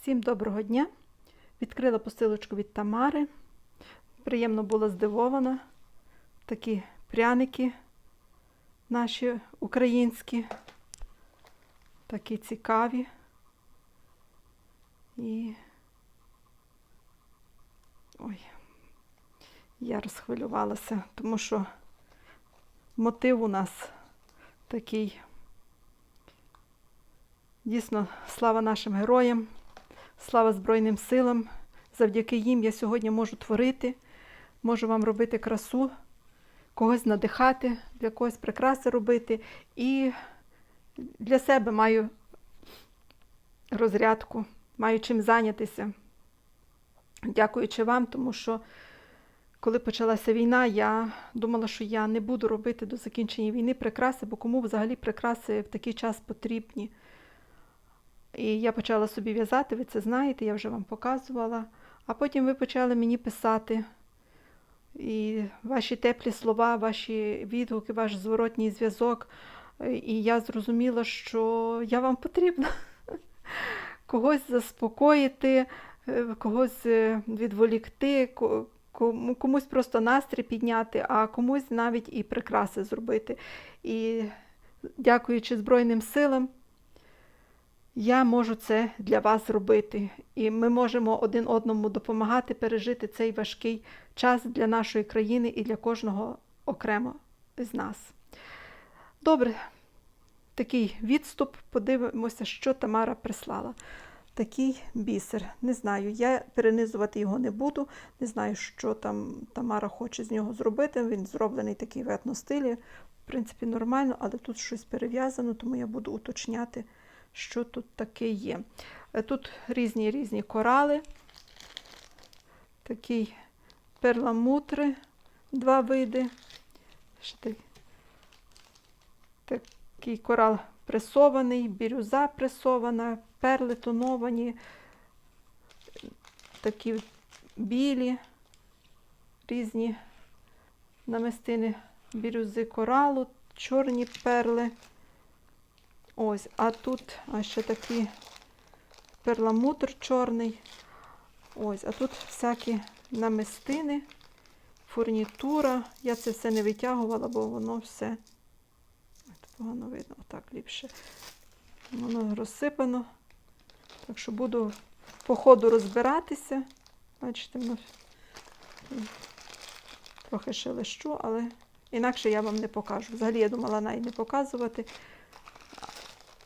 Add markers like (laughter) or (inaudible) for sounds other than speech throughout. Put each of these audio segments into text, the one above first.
Всім доброго дня! Відкрила посилочку від Тамари. Приємно була здивована. Такі пряники наші українські, такі цікаві. І ой, я розхвилювалася, тому що мотив у нас такий. Дійсно, слава нашим героям, слава Збройним силам. Завдяки їм я сьогодні можу творити, можу вам робити красу, когось надихати, для когось прикраси робити. І для себе маю розрядку, маю чим зайнятися. Дякуючи вам, тому що коли почалася війна, я думала, що я не буду робити до закінчення війни прикраси, бо кому взагалі прикраси в такий час потрібні. І я почала собі в'язати, ви це знаєте, я вже вам показувала. А потім ви почали мені писати. І ваші теплі слова, ваші відгуки, ваш зворотній зв'язок. І я зрозуміла, що я вам потрібна (laughs) когось заспокоїти, когось відволікти, комусь просто настрій підняти, а комусь навіть і прикраси зробити. І дякуючи Збройним силам, я можу це для вас зробити. І ми можемо один одному допомагати пережити цей важкий час для нашої країни і для кожного окремо з нас. Добре, такий відступ. Подивимося, що Тамара прислала. Такий бісер. Не знаю, я перенизувати його не буду. Не знаю, що там Тамара хоче з нього зробити. Він зроблений такий в етностилі. В принципі, нормально, але тут щось перев'язано, тому я буду уточняти що тут таке є. Тут різні різні корали, такі перламутри, два види. Такий корал пресований, бірюза пресована, перли тоновані, такі білі, різні намистини бірюзи коралу, чорні перли. Ось, а тут ще такий перламутр чорний. Ось, а тут всякі намистини, фурнітура. Я це все не витягувала, бо воно все От погано видно, отак ліпше. Воно розсипано. Так що буду по ходу розбиратися. Бачите, воно трохи шелещу, але інакше я вам не покажу. Взагалі я думала навіть не показувати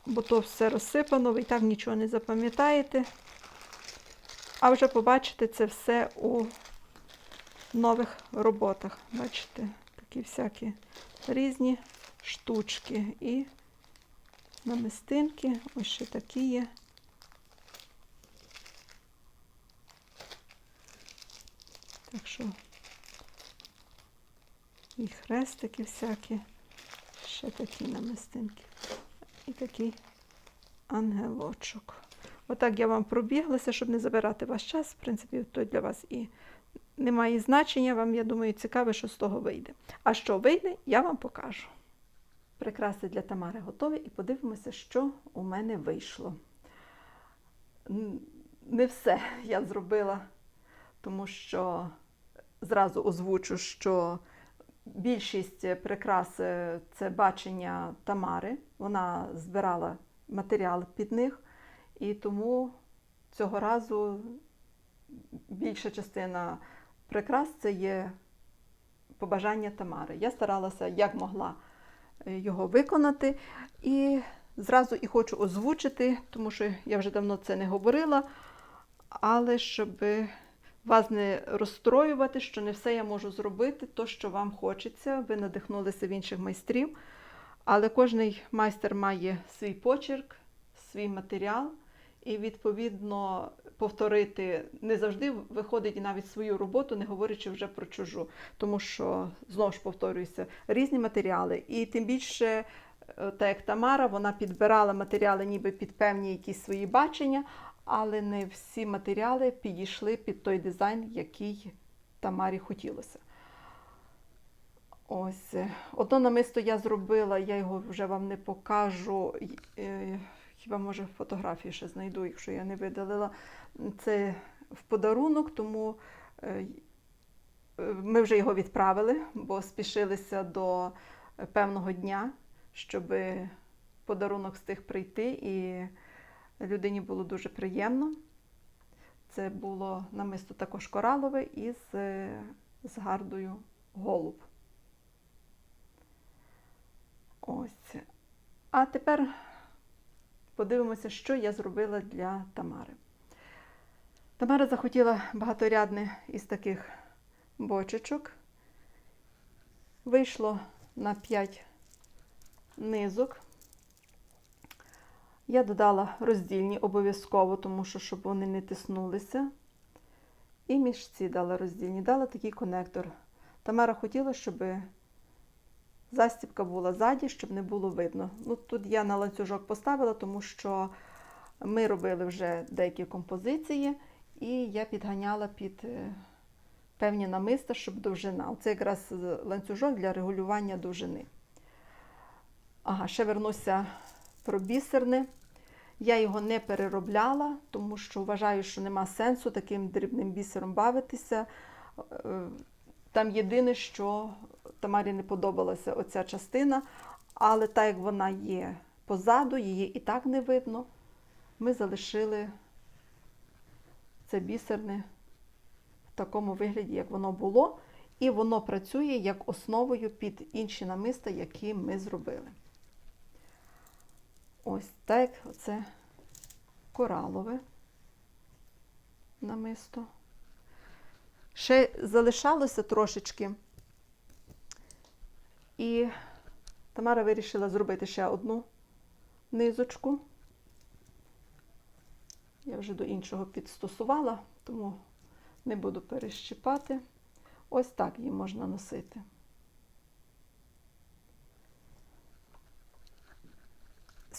бо то все розсипано, ви і так нічого не запам'ятаєте. А вже побачите це все у нових роботах. Бачите, такі всякі різні штучки і намистинки, ось ще такі є. Так що і хрестики всякі, ще такі намистинки і такий ангелочок. Отак я вам пробіглася, щоб не забирати ваш час. В принципі, то для вас і немає значення. Вам, я думаю, цікаво, що з того вийде. А що вийде, я вам покажу. Прикраси для Тамари готові, і подивимося, що у мене вийшло. Не все я зробила, тому що зразу озвучу, що Більшість прикрас е, це бачення Тамари. Вона збирала матеріал під них, і тому цього разу більша частина прикрас це є побажання Тамари. Я старалася як могла е, його виконати. І зразу і хочу озвучити, тому що я вже давно це не говорила, але щоб вас не розстроювати, що не все я можу зробити, то, що вам хочеться. Ви надихнулися в інших майстрів. Але кожний майстер має свій почерк, свій матеріал, і, відповідно, повторити не завжди виходить навіть свою роботу, не говорячи вже про чужу. Тому що, знову ж повторююся, різні матеріали. І тим більше, е, так як Тамара, вона підбирала матеріали ніби під певні якісь свої бачення, але не всі матеріали підійшли під той дизайн, який Тамарі хотілося. Ось, одно намисто я зробила, я його вже вам не покажу. Е, хіба може фотографії ще знайду, якщо я не видалила. Це в подарунок, тому е, е, ми вже його відправили, бо спішилися до певного дня, щоб подарунок встиг прийти, і людині було дуже приємно. Це було намисто також коралове із з гардою голуб. Ось. А тепер подивимося, що я зробила для Тамари. Тамара захотіла багаторядне із таких бочечок. Вийшло на 5 низок. Я додала роздільні обов'язково, тому що щоб вони не тиснулися. І між ці дала роздільні, дала такий конектор. Тамара хотіла, щоб застібка була ззаді, щоб не було видно. Ну, Тут я на ланцюжок поставила, тому що ми робили вже деякі композиції, і я підганяла під е, певні намиста, щоб довжина. Оце якраз ланцюжок для регулювання довжини. Ага, ще вернуся про бісерне. Я його не переробляла, тому що вважаю, що нема сенсу таким дрібним бісером бавитися. Е, Там єдине, що Тамарі не подобалася оця частина, але так як вона є позаду, її і так не видно, ми залишили це бісерне в такому вигляді, як воно було, і воно працює як основою під інші намиста, які ми зробили. Ось так, оце коралове намисто. Ще залишалося трошечки. І Тамара вирішила зробити ще одну низочку. Я вже до іншого підстосувала, тому не буду перещипати. Ось так її можна носити.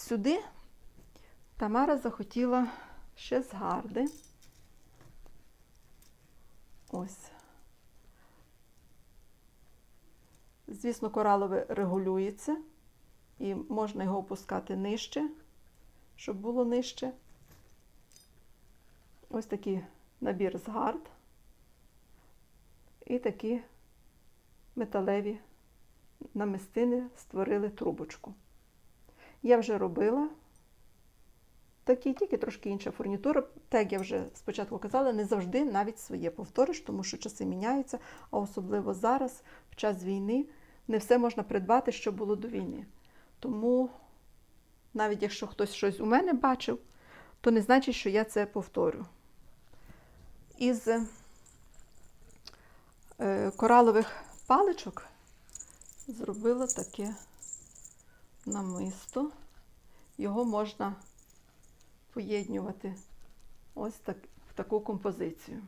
Сюди Тамара захотіла ще з гарди. Ось. Звісно, коралове регулюється, і можна його опускати нижче, щоб було нижче. Ось такий набір з гард і такі металеві намистини створили трубочку. Я вже робила такі, тільки трошки інша фурнітура. Так я вже спочатку казала, не завжди навіть своє повториш, тому що часи міняються, а особливо зараз, в час війни, не все можна придбати, що було до війни. Тому, навіть якщо хтось щось у мене бачив, то не значить, що я це повторю. Із е, коралових паличок зробила таке намисто. Його можна поєднювати ось так, в таку композицію.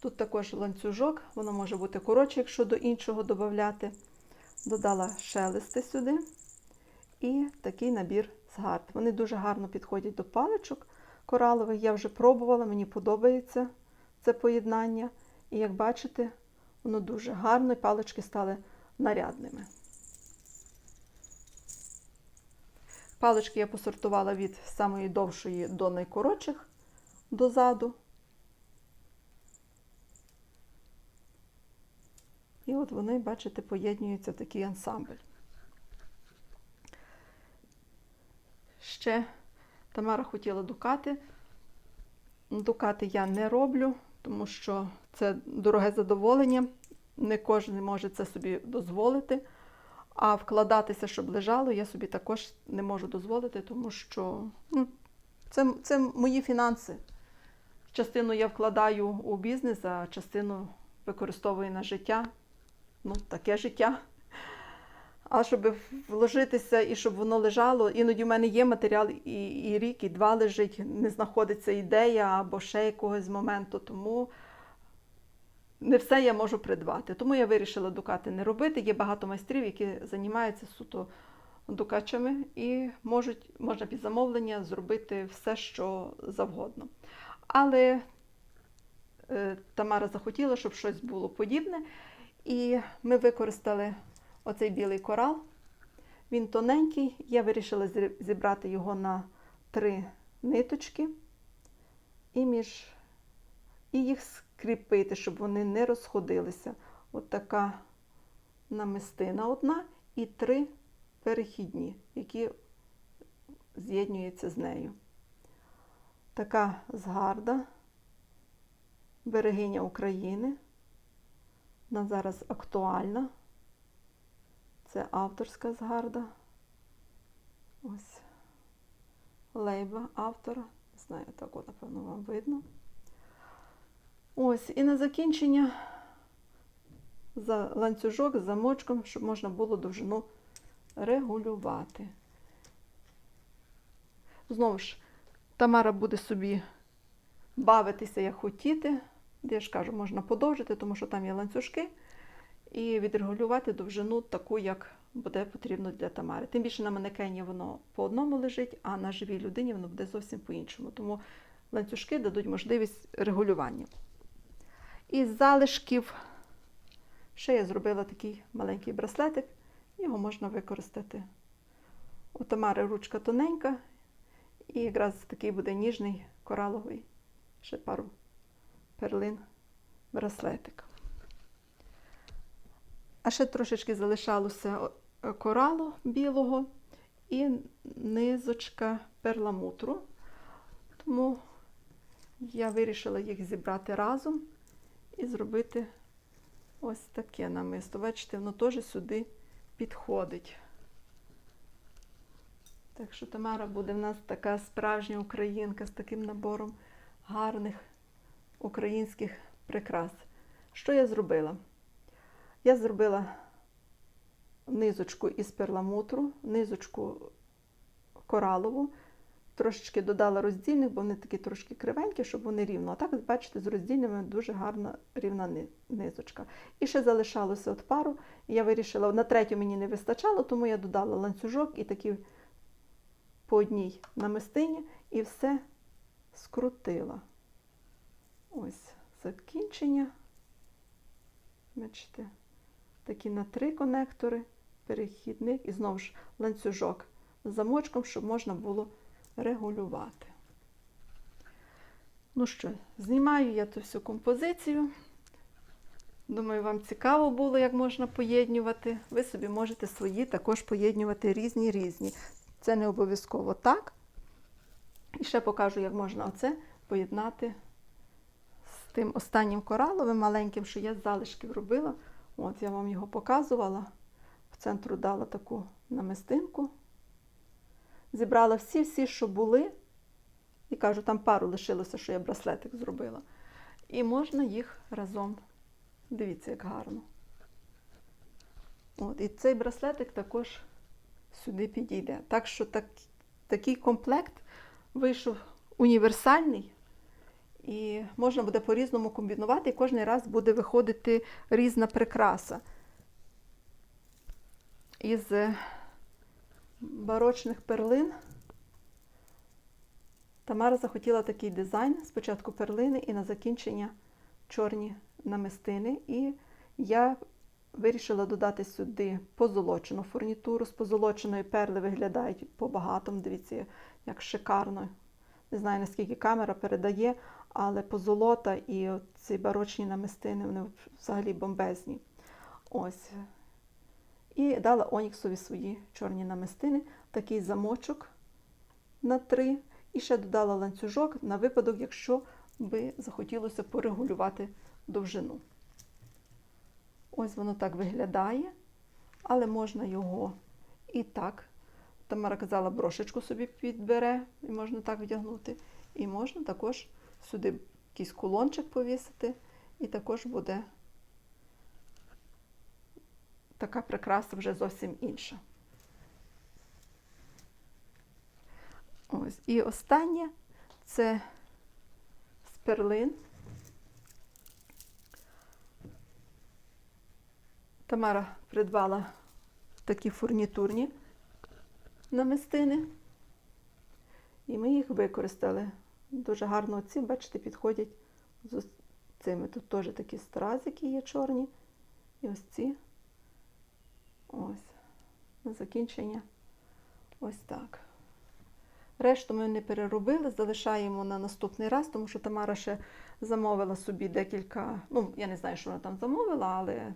Тут також ланцюжок, воно може бути коротше, якщо до іншого додати. Додала шелести сюди і такий набір з гард. Вони дуже гарно підходять до паличок коралових. Я вже пробувала, мені подобається це поєднання. І як бачите, воно дуже гарно, і палички стали нарядними. Палички я посортувала від самої довшої до найкоротших дозаду. І от вони, бачите, поєднуються в такий ансамбль. Ще Тамара хотіла дукати. Дукати я не роблю, тому що це дороге задоволення. Не кожен може це собі дозволити. А вкладатися, щоб лежало, я собі також не можу дозволити, тому що ну, це, це мої фінанси. Частину я вкладаю у бізнес, а частину використовую на життя. Ну, таке життя. А щоб вложитися і щоб воно лежало, іноді в мене є матеріал і, і рік, і два лежить, не знаходиться ідея або ще якогось моменту. Тому не все я можу придбати. Тому я вирішила дукати не робити. Є багато майстрів, які займаються суто дукачами і можуть, можна під замовлення зробити все, що завгодно. Але е, Тамара захотіла, щоб щось було подібне. І ми використали оцей білий корал. Він тоненький. Я вирішила зібрати його на три ниточки і між і їх скріпити, щоб вони не розходилися. От така намистина одна і три перехідні, які з'єднуються з нею. Така згарда, берегиня України. Вона зараз актуальна. Це авторська згарда. Ось лейба автора. Не знаю, так от, напевно, вам видно. Ось, і на закінчення за ланцюжок з замочком, щоб можна було довжину регулювати. Знову ж, Тамара буде собі бавитися, як хотіти. Я ж кажу, можна подовжити, тому що там є ланцюжки, і відрегулювати довжину таку, як буде потрібно для Тамари. Тим більше на манекені воно по одному лежить, а на живій людині воно буде зовсім по-іншому. Тому ланцюжки дадуть можливість регулювання. Із залишків ще я зробила такий маленький браслетик, його можна використати. У Тамари ручка тоненька, і якраз такий буде ніжний кораловий, ще пару перлин браслетик. А ще трошечки залишалося коралу білого і низочка перламутру. Тому я вирішила їх зібрати разом і зробити ось таке намисто. Бачите, воно теж сюди підходить. Так що Тамара буде в нас така справжня українка з таким набором гарних українських прикрас. Що я зробила? Я зробила низочку із перламутру, низочку коралову, трошечки додала роздільних, бо вони такі трошки кривенькі, щоб вони рівно. А так, бачите, з роздільними дуже гарна рівна низочка. І ще залишалося от пару. Я вирішила, на третю мені не вистачало, тому я додала ланцюжок і такі по одній намистині і все скрутила. Ось закінчення. Бачите, такі на три конектори, перехідник і знову ж ланцюжок з замочком, щоб можна було регулювати. Ну що, знімаю я ту всю композицію. Думаю, вам цікаво було, як можна поєднювати. Ви собі можете свої також поєднювати різні різні. Це не обов'язково так. І ще покажу, як можна оце поєднати з тим останнім кораловим маленьким, що я з залишків робила. От я вам його показувала. В центру дала таку намистинку. Зібрала всі-всі, що були. І кажу, там пару лишилося, що я браслетик зробила. І можна їх разом. Дивіться, як гарно. От, і цей браслетик також сюди підійде. Так що так, такий комплект вийшов універсальний. І можна буде по-різному комбінувати, і кожен раз буде виходити різна прикраса. Із е, барочних перлин Тамара захотіла такий дизайн. Спочатку перлини і на закінчення чорні намистини. І я вирішила додати сюди позолочену фурнітуру. З позолоченої перли виглядають по-багатому. Дивіться, як шикарно. Не знаю, наскільки камера передає, але позолота і ці барочні намистини, вони взагалі бомбезні. Ось. І дала Оніксові свої чорні намистини, такий замочок на три. І ще додала ланцюжок на випадок, якщо би захотілося порегулювати довжину. Ось воно так виглядає, але можна його і так. Тамара казала, брошечку собі підбере, і можна так вдягнути. І можна також сюди якийсь кулончик повісити, і також буде така прикраса вже зовсім інша. Ось. І останнє це з перлин. Тамара придбала такі фурнітурні намистини. І ми їх використали. Дуже гарно ці, бачите, підходять з цими. Тут теж такі стразики є чорні. І ось ці. Ось. На закінчення. Ось так. Решту ми не переробили, залишаємо на наступний раз, тому що Тамара ще замовила собі декілька. Ну, я не знаю, що вона там замовила, але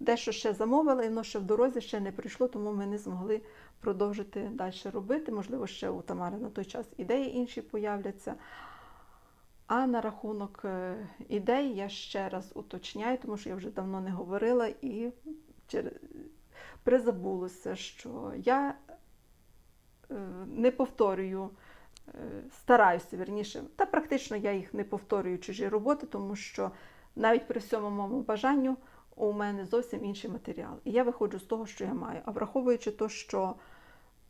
дещо ще замовила, і воно ще в дорозі ще не прийшло, тому ми не змогли продовжити далі робити. Можливо, ще у Тамари на той час ідеї інші появляться. А на рахунок е, ідей я ще раз уточняю, тому що я вже давно не говорила і чер- призабулося, що я е, не повторюю, е, стараюся вірніше, та практично я їх не повторюю чужі роботи, тому що навіть при всьому моєму бажанню у мене зовсім інший матеріал. І я виходжу з того, що я маю. А враховуючи те, що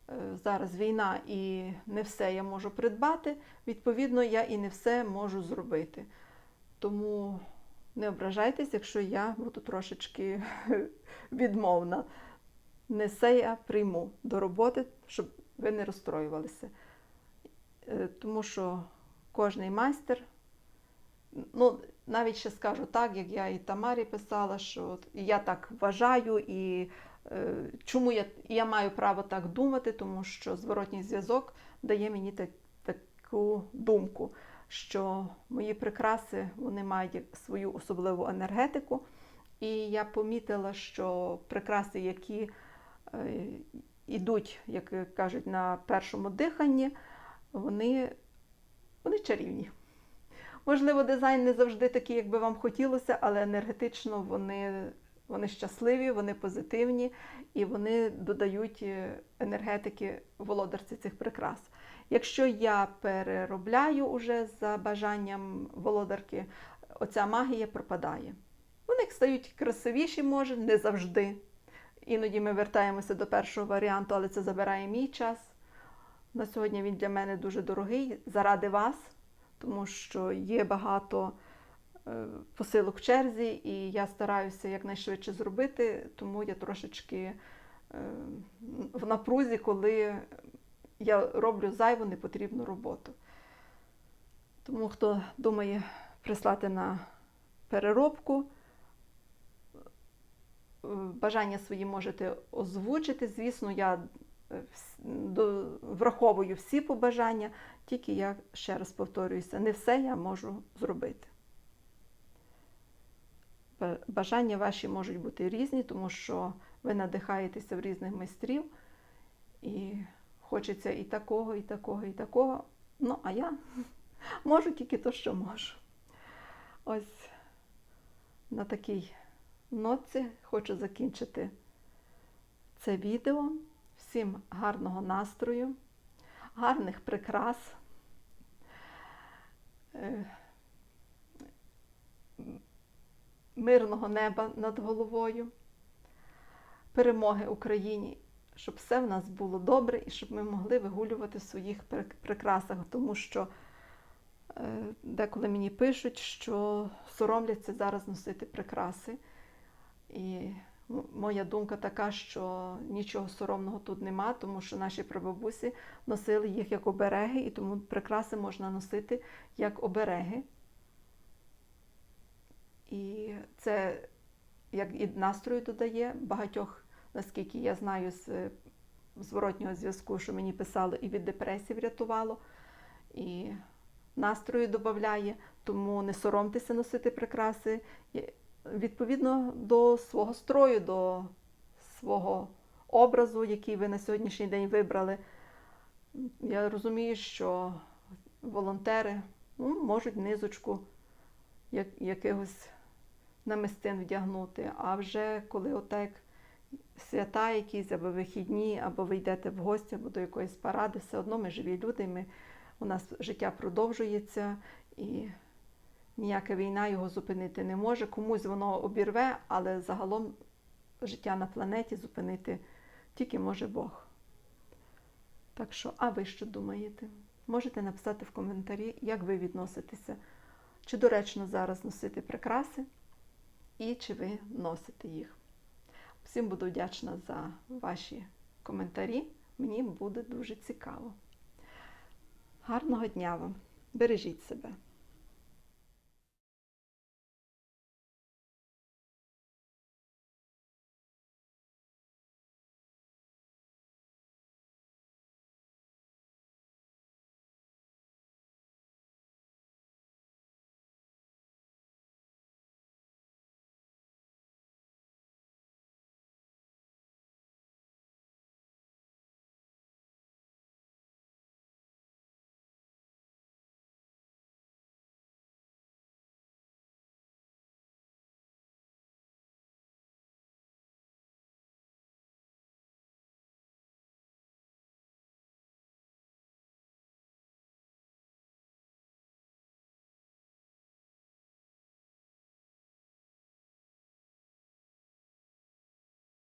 е, зараз війна і не все я можу придбати, відповідно, я і не все можу зробити. Тому не ображайтесь, якщо я буду трошечки (laughs) відмовна. Не все я прийму до роботи, щоб ви не розстроювалися. Е, Тому що кожний майстер, ну, навіть ще скажу так, як я і Тамарі писала, що я так вважаю, і е, чому я, я маю право так думати, тому що зворотній зв'язок дає мені так, таку думку, що мої прикраси вони мають свою особливу енергетику. І я помітила, що прикраси, які е, йдуть, як кажуть, на першому диханні, вони, вони чарівні. Можливо, дизайн не завжди такий, як би вам хотілося, але енергетично вони, вони щасливі, вони позитивні і вони додають е, енергетики володарці цих прикрас. Якщо я переробляю уже за бажанням володарки, оця магія пропадає. Вони стають красивіші, може, не завжди. Іноді ми вертаємося до першого варіанту, але це забирає мій час. На сьогодні він для мене дуже дорогий заради вас, тому що є багато е, посилок в черзі, і я стараюся якнайшвидше зробити, тому я трошечки е, в напрузі, коли я роблю зайву непотрібну роботу. Тому хто думає прислати на переробку, бажання свої можете озвучити. Звісно, я е, враховую всі побажання, тільки я ще раз повторююся, не все я можу зробити. Бажання ваші можуть бути різні, тому що ви надихаєтеся в різних майстрів, і хочеться і такого, і такого, і такого. Ну, а я (laughs) можу тільки то, що можу. Ось на такій ноці хочу закінчити це відео. Всім гарного настрою, гарних прикрас, е, мирного неба над головою, перемоги Україні, щоб все в нас було добре і щоб ми могли вигулювати в своїх прикрасах, тому що е, деколи мені пишуть, що соромляться зараз носити прикраси. І моя думка така, що нічого соромного тут нема, тому що наші прабабусі носили їх як обереги, і тому прикраси можна носити як обереги. І це як і настрою додає багатьох, наскільки я знаю, з е, зворотнього зв'язку, що мені писали, і від депресії врятувало, і настрою додає, тому не соромтеся носити прикраси. Відповідно до свого строю, до свого образу, який ви на сьогоднішній день вибрали. Я розумію, що волонтери ну, можуть низочку як, якихось намистин вдягнути. А вже коли отак свята якісь, або вихідні, або ви йдете в гості, або до якоїсь паради, все одно ми живі люди, ми, у нас життя продовжується і ніяка війна його зупинити не може. Комусь воно обірве, але загалом життя на планеті зупинити тільки може Бог. Так що, а ви що думаєте? Можете написати в коментарі, як ви відноситеся, чи доречно зараз носити прикраси, і чи ви носите їх. Всім буду вдячна за ваші коментарі. Мені буде дуже цікаво. Гарного дня вам! Бережіть себе!